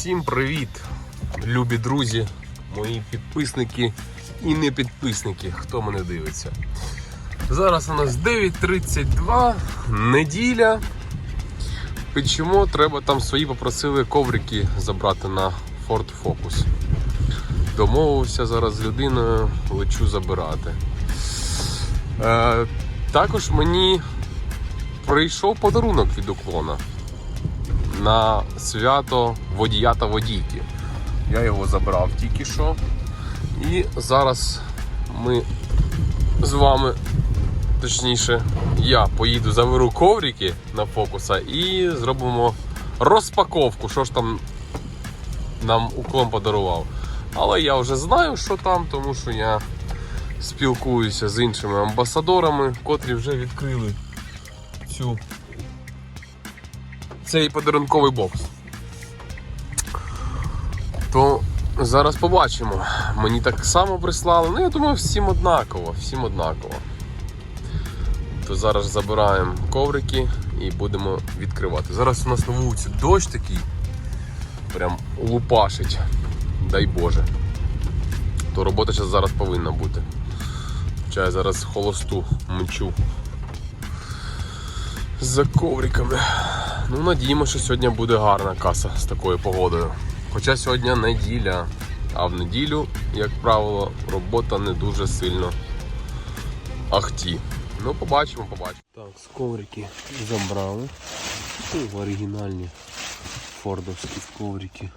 Всім привіт, любі друзі, мої підписники і не підписники, хто мене дивиться. Зараз у нас 9.32, неділя. Чому треба там свої попросили коврики забрати на Ford Focus. Домовився зараз з людиною, лечу забирати. Е, також мені прийшов подарунок від уклона на свято водія та водійки. Я його забрав тільки що. І зараз ми з вами, точніше, я поїду заберу коврики на фокуса і зробимо розпаковку, що ж там нам уклон подарував. Але я вже знаю, що там, тому що я спілкуюся з іншими амбасадорами, котрі вже відкрили цю цей подарунковий бокс. То зараз побачимо. Мені так само прислали. Ну, я думаю, всім однаково, всім однаково. То зараз забираємо коврики і будемо відкривати. Зараз у нас на вулиці дощ такий, прям лупашить, дай Боже. То робота зараз- повинна бути. Хоча я зараз холосту мчу за ковриками. Ну, надіємося, що сьогодні буде гарна каса з такою погодою. Хоча сьогодні неділя, а в неділю, як правило, робота не дуже сильно ахті. Ну, побачимо, побачимо. Так, з коврики забрали. О, оригінальні фордовські коврики.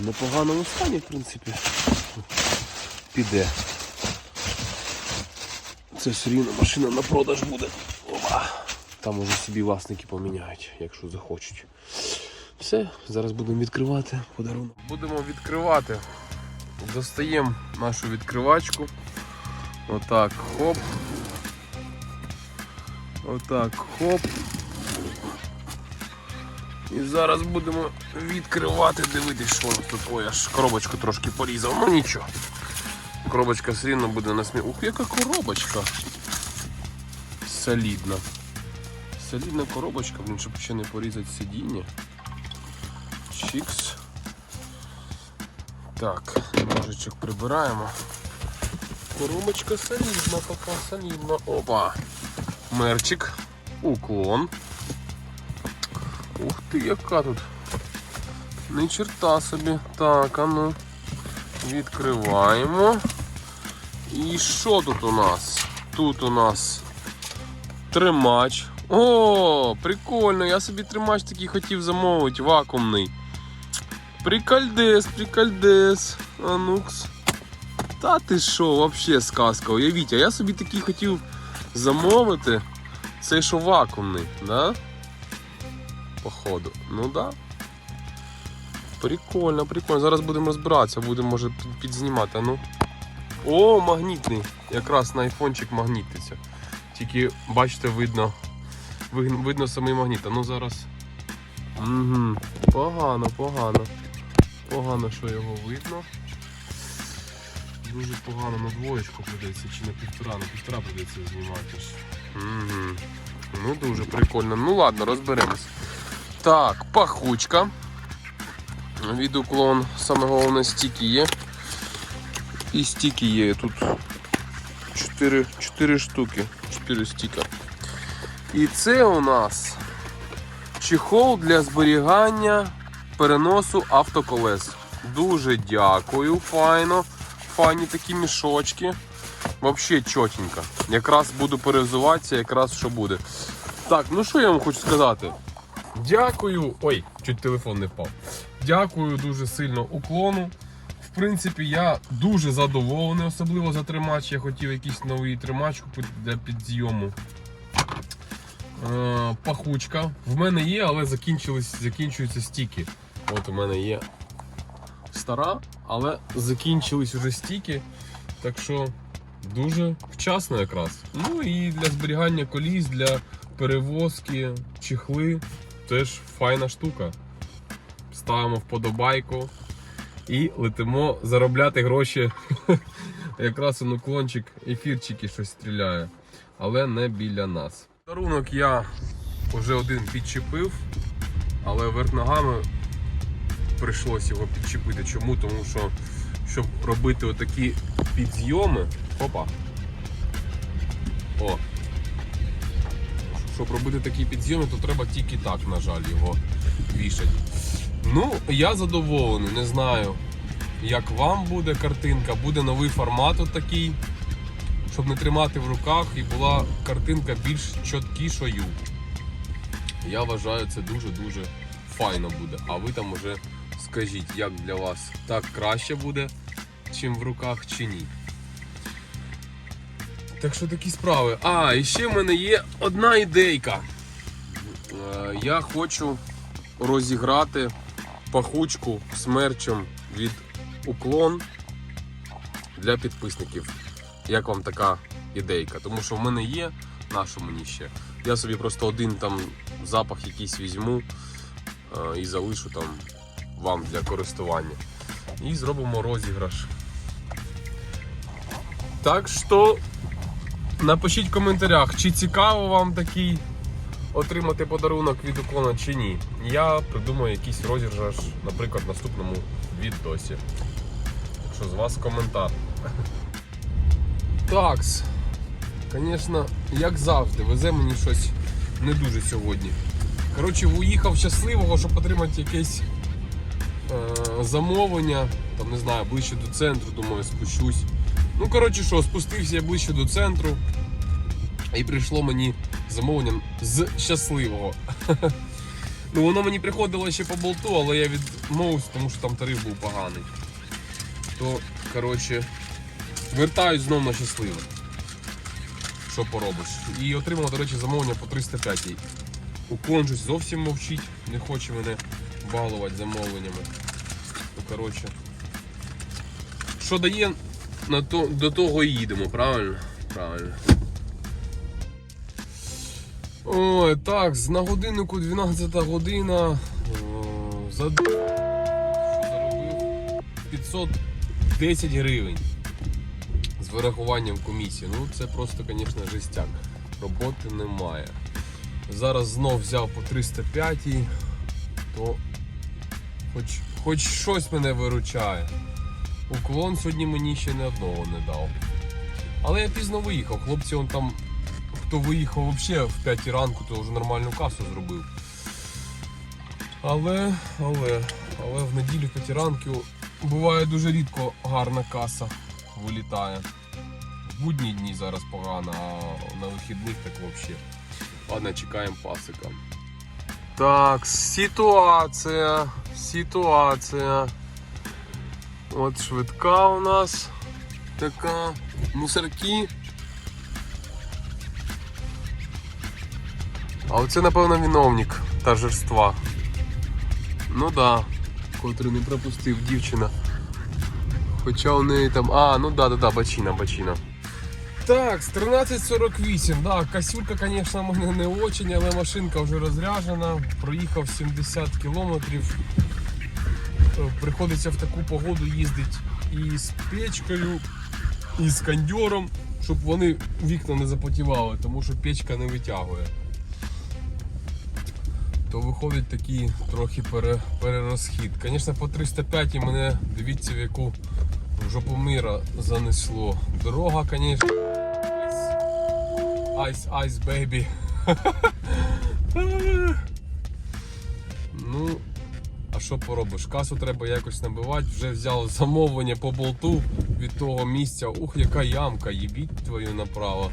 В непоганому стані, в принципі, піде. Це все рівно машина на продаж буде. Опа. Там уже собі власники поміняють, якщо захочуть. Все, зараз будемо відкривати подарунок. Будемо відкривати. Достаємо нашу відкривачку. Отак, хоп. Отак, хоп. І зараз будемо відкривати, дивитись, що тут. Ой, аж коробочку трошки порізав, ну нічого. Коробочка все рівно буде на смі. Ух, яка коробочка. Солідна. Солідна коробочка, блін, щоб ще не порізати сидіння. Чікс. Так, ножичок прибираємо. Коробочка солідна, така солідна. Опа. Мерчик. Уклон. Ух ти, яка тут. Не черта собі. Так, а ну. Відкриваємо. І що тут у нас? Тут у нас тримач. О, прикольно, я собі тримач такий хотів замовити, вакуумний. Прикольдес, прикольдес. Анукс. Та ти що, вообще сказка. Уявіть, а я собі такий хотів замовити. Цей що вакуумний, да? Походу. Ну да. Прикольно, прикольно. Зараз будемо розбиратися, будемо може підзнімати. а Ну. О, магнітний. Якраз на айфончик магнітиться. Тільки бачите, видно. Видно самий магніт. А ну зараз. Угу. Погано, погано. Погано, що його видно. Дуже погано на двоєчку придеться, чи на півтора, на півтора придеться знімати. Угу. Ну дуже прикольно. Ну ладно, розберемось. Так, пахучка. Від уклон, саме головне стіки є. І стіки є. Тут 4, 4 штуки. 4 стіка. І це у нас чехол для зберігання переносу автоколес. Дуже дякую, файно. Файні такі мішочки. Взагалі чотенько. Якраз буду перевзуватися, якраз що буде. Так, ну що я вам хочу сказати? Дякую. Ой, чуть телефон не впав. Дякую дуже сильно уклону. Принципі, я дуже задоволений, особливо за тримач. Я хотів якийсь новий тримач для підзйому. Е, пахучка. В мене є, але закінчуються стіки. От у мене є стара, але закінчились уже стіки. Так що дуже вчасно якраз. Ну і для зберігання коліс, для перевозки, чехли теж файна штука. Ставимо вподобайку і летимо заробляти гроші. Якраз он уклончик, ефірчики щось стріляє, але не біля нас. Подарунок я Уже один підчепив, але верх ногами прийшлось його підчепити. Чому? Тому що щоб робити отакі підйоми. Опа. О. Щоб робити такі підйоми, то треба тільки так, на жаль, його вішати. Ну, я задоволений, не знаю, як вам буде картинка. Буде новий формат от такий, щоб не тримати в руках і була картинка більш чіткішою. Я вважаю, це дуже-дуже файно буде. А ви там уже скажіть, як для вас так краще буде, чим в руках, чи ні. Так що такі справи. А, і ще в мене є одна ідейка. Е, Я хочу розіграти пахучку смерчем від уклон для підписників. Як вам така ідейка? Тому що в мене є, на що мені ще. Я собі просто один там запах якийсь візьму е, і залишу там вам для користування. І зробимо розіграш. Так що напишіть в коментарях, чи цікаво вам такий отримати подарунок від уклона чи ні. Я придумаю якийсь розіграш, наприклад, в наступному відосі. Так що з вас коментар. Такс. Звісно, як завжди, везе мені щось не дуже сьогодні. Коротше, уїхав щасливого, щоб отримати якесь е, замовлення. Там не знаю, ближче до центру, думаю, спущусь. Ну, коротше, що, спустився я ближче до центру. І прийшло мені замовлення з щасливого. Ну, воно мені приходило ще по болту, але я відмовився, тому що там тариф був поганий. То, коротше, вертаюсь знову на щасливе. Що поробиш? І отримав, до речі, замовлення по 305. Уклон щось зовсім мовчить, не хоче мене балувати замовленнями. Ну, коротше. Що дає, на то, до того і їдемо, правильно? Правильно. Ой, так, на годиннику 12 година. О, За... Заробив? 510 гривень. З вирахуванням комісії. Ну це просто, звісно, жестяк. Роботи немає. Зараз знов взяв по 305, то хоч, хоч щось мене виручає. Уклон сьогодні мені ще не одного не дав. Але я пізно виїхав. Хлопці, он там, хто виїхав взагалі в 5 ранку, то вже нормальну касу зробив. Але, але, але в неділю в 5 ранку буває дуже рідко гарна каса вилітає. В будні дні зараз погано, а на вихідних так взагалі. Ладно, чекаємо пасика. Так, ситуація. Ситуація. От швидка у нас така. Мусорки. А оце, напевно, виновник торжества. Ну да, котрий не пропустив дівчина. Хоча у неї там. А, ну да, да, да, бачина, бачина. Так, з 13.48, да, косюлька, звісно, в мене не очень, але машинка вже розряджена. Проїхав 70 кілометрів. Е, Приходиться в таку погоду їздити і з печкою, і з кондьором, щоб вони вікна не запотівали, тому що печка не витягує. То виходить такий трохи пере, перерозхід. Звісно, по 305 мене дивіться в яку жопу мира занесло. Дорога, звісно. Айс, айс, бейбі. Ну, а що поробиш? Касу треба якось набивати. Вже взяв замовлення по болту від того місця. Ух, яка ямка, їбіть твою направо.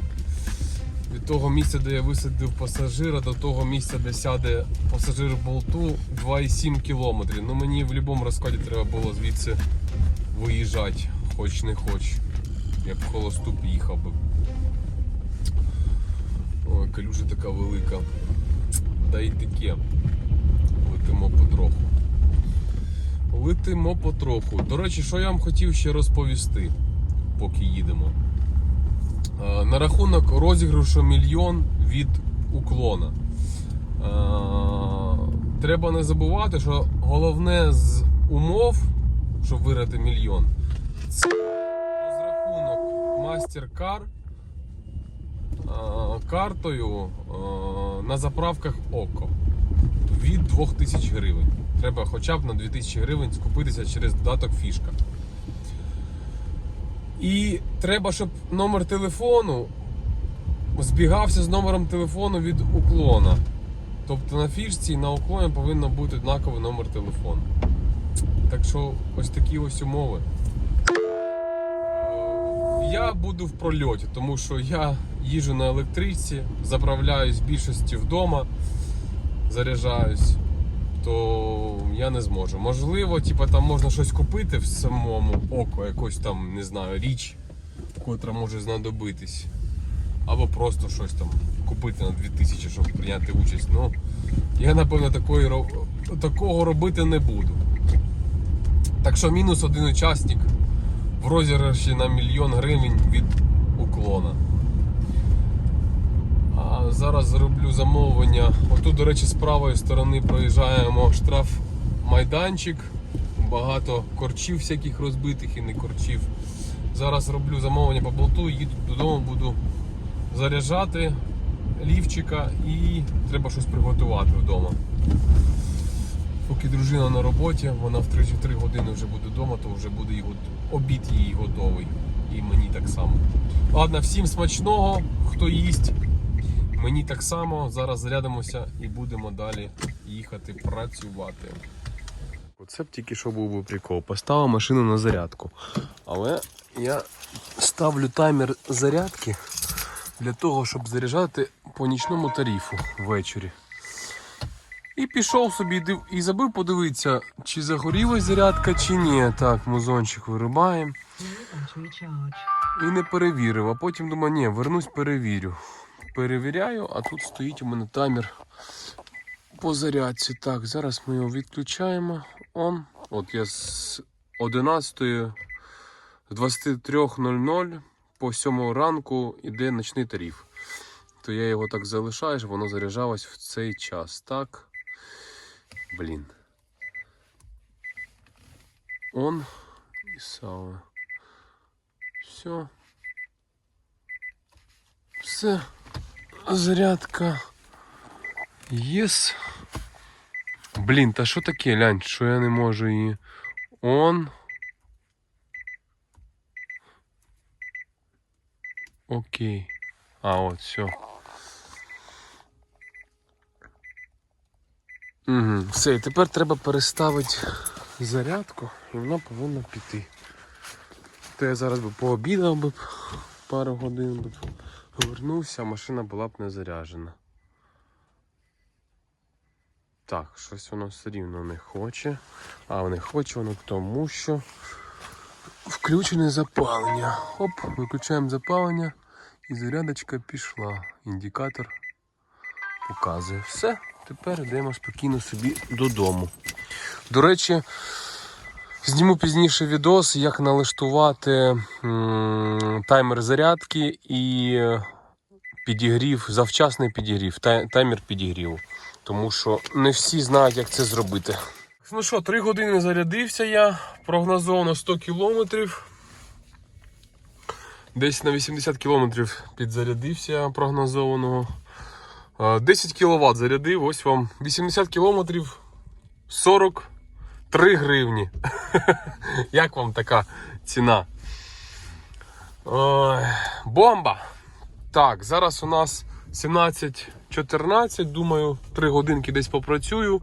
Від того місця, де я висадив пасажира, до того місця, де сяде пасажир болту 2,7 кілометрів. Ну мені в будь-якому розкладі треба було звідси виїжджати, хоч не хоч. Я б в холосту їхав би. Ой, калюжа така велика. Та й таке. Летимо потроху. Летимо потроху. До речі, що я вам хотів ще розповісти, поки їдемо. Е, На рахунок розіграшу мільйон від уклона. Е, Треба не забувати, що головне з умов, щоб виграти мільйон, це розрахунок MasterCard е, картою на заправках ОКО від 2000 гривень. Треба хоча б на 2000 гривень скупитися через додаток фішка. І треба, щоб номер телефону збігався з номером телефону від уклона. Тобто на фішці і на уклоні повинен бути однаковий номер телефону. Так що ось такі ось умови. Я буду в прольоті, тому що я їжджу на електричці, заправляюсь більшості вдома, заряджаюсь, то я не зможу. Можливо, типу, там можна щось купити в самому око, якусь там, не знаю, річ, котра може знадобитись. Або просто щось там купити на 2000, щоб прийняти участь. Ну, я напевно такої, такого робити не буду. Так що мінус один учасник в розіграші на мільйон гривень від уклона. Зараз зроблю замовлення. Отут, до речі, з правої сторони проїжджаємо штраф майданчик. Багато корчів всяких розбитих і не корчів. Зараз роблю замовлення по болту, їду додому, буду заряджати лівчика і треба щось приготувати вдома. Поки дружина на роботі, вона в 3 години вже буде вдома, то вже буде гот- обід її готовий. І мені так само. Ладно, всім смачного, хто їсть. Мені так само. Зараз зарядимося і будемо далі їхати працювати. Оце б тільки що був би прикол. Поставив машину на зарядку. Але я ставлю таймер зарядки для того, щоб заряджати по нічному тарифу ввечері. І пішов собі і забив подивитися, чи загорілась зарядка, чи ні. Так, музончик вирубаємо. І не перевірив, а потім думаю, ні, вернусь, перевірю. Перевіряю, а тут стоїть у мене таймер по зарядці. Так, зараз ми його відключаємо. Он. От я з 11 з 23.00 по 7 ранку йде ночний тариф. То я його так залишаю, щоб воно заряджалось в цей час. Так. Блін. Он і сало. Все. Все. Зарядка. Єс. Блін, та що таке, лянь, що я не можу її. Он. Окей. А, от, все. Угу. Все, і тепер треба переставити зарядку, і вона повинна піти. То я зараз би пообідав би пару годин би повернувся, машина була б не заряджена. Так, щось воно все рівно не хоче. А не хоче воно тому, що включене запалення. Оп, виключаємо запалення і зарядочка пішла. Індикатор показує. Все, тепер йдемо спокійно собі додому. До речі, Зніму пізніше відос, як налаштувати таймер зарядки і підігрів, завчасний підігрів, таймер підігріву. Тому що не всі знають, як це зробити. Ну що, 3 години зарядився я, прогнозовано 100 кілометрів. Десь на 80 кілометрів підзарядився прогнозованого. Е, 10 кВт зарядив, ось вам 80 кілометрів 43 гривні. Як вам така ціна? Бомба! Так, зараз у нас 17.14, думаю, 3 годинки десь попрацюю.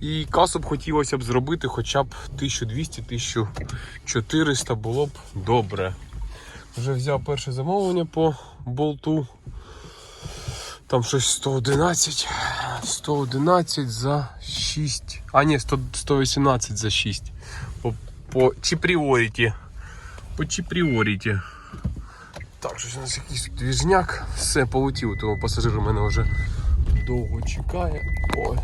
І касу б хотілося б зробити хоча б 1200-1400 було б добре. Вже взяв перше замовлення по болту. Там щось 111. 111 за 6. А ні, 100, 118 за 6. По, по чіпріоріті. По чіпріоріті. Так, щось у нас якийсь двіжняк. Все, полетів, тому пасажир у мене вже довго чекає. Ой,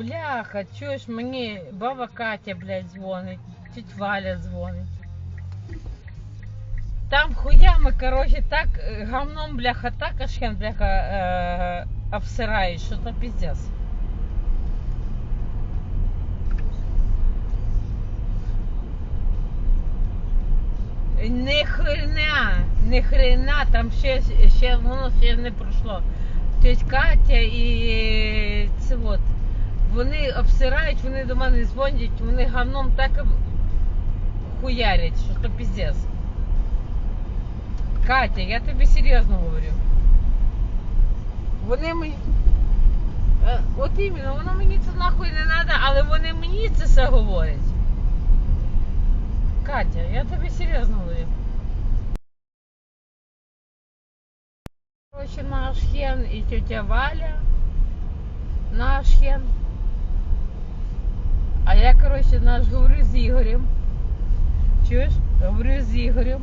бляха, чуєш, мені баба Катя, блядь, дзвонить, чуть Валя дзвонить. Там хуями, короче, так е, гамном, бляха, так ашкен, бляха, е обсираєш, що то піздец. Ни хрена, ни хрена, там ще, ще воно ще не пройшло. Тетя Катя і це вот вони обсирають, вони до мене дзвонять, вони говном так хуярять, що то піздець. Катя, я тобі серйозно говорю. Вони мені. Е, От іменно, воно мені це нахуй не треба, але вони мені це все говорять. Катя, я тобі серйозно говорю. Короче, наш хен і тетя Валя. Наш хен. А я, короче, наш говорю з Ігорем. Чуєш? Говорю з Ігорем.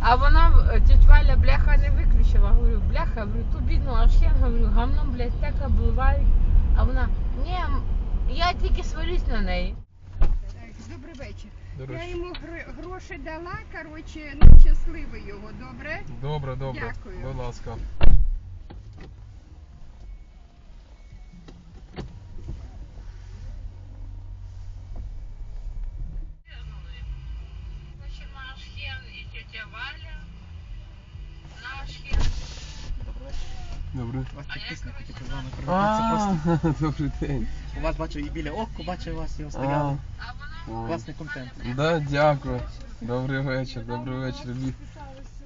А вона, е, тетя Валя, бляха не виключила. Говорю, бляха, говорю, ту бідну Ашхен, говорю, гамном, блядь, так обливають. А вона, ні, я тільки сварюсь на неї. Добрий вечір. Я йому гроші дала, коротше, ну щасливий його, добре? Добре, добре. Дякую. Будь ласка. добрий день. У вас бачу і біля оку, бачу вас його стояли. Класний контент. да, дякую. Добрий вечір, добрий вечір.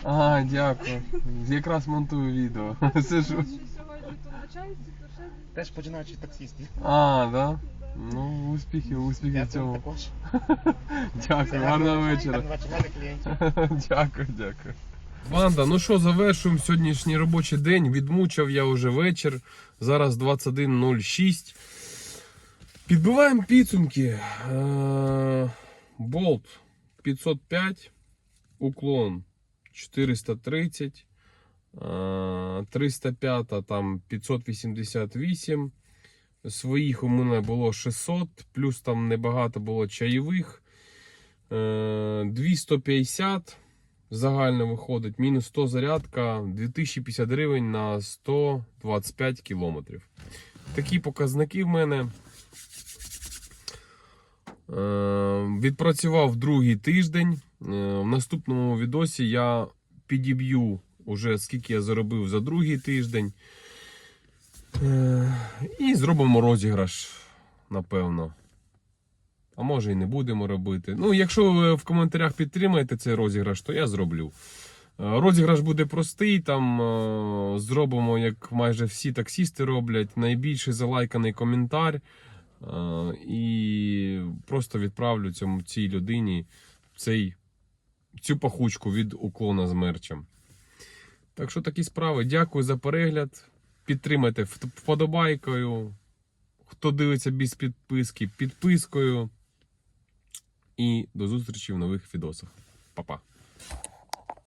А, дякую. Якраз монтую відео. Сижу. Теж починаючи таксістів. А, да? Ну, успіхів, успіхів в Я цьому. також. Дякую, гарного вечора. Гарного вечора, клієнтів. Дякую, дякую. Банда, ну що, завершуємо сьогоднішній робочий день. Відмучав я вже вечір. Зараз 21.06. Підбиваємо підсумки. Е, Болт 505, уклон 430, е, 305 там 588. Своїх у мене було 600, плюс там небагато було чайових. Е, 250 загально виходить, мінус 100 зарядка, 2050 гривень на 125 кілометрів. Такі показники в мене. Е, Відпрацював другий тиждень. Е, В наступному відосі я підіб'ю уже скільки я заробив за другий тиждень. Е, І зробимо розіграш, напевно. А може і не будемо робити. Ну, якщо ви в коментарях підтримаєте цей розіграш, то я зроблю. Е, Розіграш буде простий. Там е, зробимо, як майже всі таксісти роблять, найбільший залайканий коментар. е, І просто відправлю цьому цій людині цей, цю пахучку від уклона з мерчем. Так що такі справи. Дякую за перегляд. Підтримайте вподобайкою. Хто дивиться без підписки, підпискою. І до зустрічі в нових відосах. Па-па.